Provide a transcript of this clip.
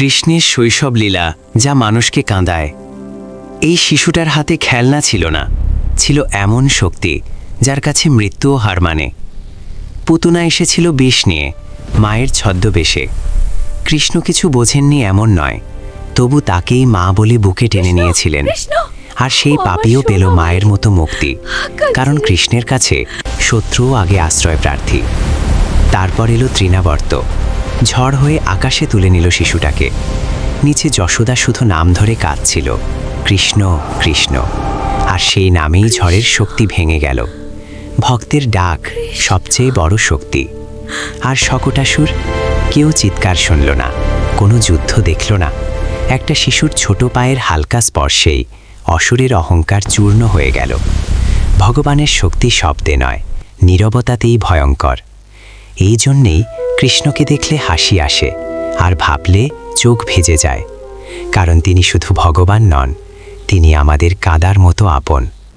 কৃষ্ণের শৈশব লীলা যা মানুষকে কাঁদায়। এই শিশুটার হাতে খেলনা ছিল না ছিল এমন শক্তি যার কাছে মৃত্যুও হার মানে। পুতুনা এসেছিল বিষ নিয়ে মায়ের ছদ্মবেশে। কৃষ্ণ কিছু বোঝেননি এমন নয় তবু তাকেই মা বলে বুকে টেনে নিয়েছিলেন। আর সেই পাপিও পেল মায়ের মতো মুক্তি কারণ কৃষ্ণের কাছে শত্রুও আগে আশ্রয় প্রার্থী তারপর এলো তৃণাবর্ত। ঝড় হয়ে আকাশে তুলে নিল শিশুটাকে। নিচে যশোদা শুধু নাম ধরে কাঁদছিল, কৃষ্ণ কৃষ্ণ। আর সেই নামেই ঝড়ের শক্তি ভেঙে গেল। ভক্তের ডাক সবচেয়ে বড় শক্তি। আর শকটাসুর কেউ চিৎকার শুনল না, কোনো যুদ্ধ দেখল না। একটা শিশুর ছোট পায়ের হালকা স্পর্শেই অসুরের অহংকার চূর্ণ হয়ে গেল। ভগবানের শক্তি শব্দে নয়, নীরবতাতেই ভয়ঙ্কর। এই জন্যেই কৃষ্ণকে দেখলে হাসি আসে আর ভাবলে চোখ ভেজে যায়, কারণ তিনি শুধু ভগবান নন, তিনি আমাদের কাদার মতো আপন।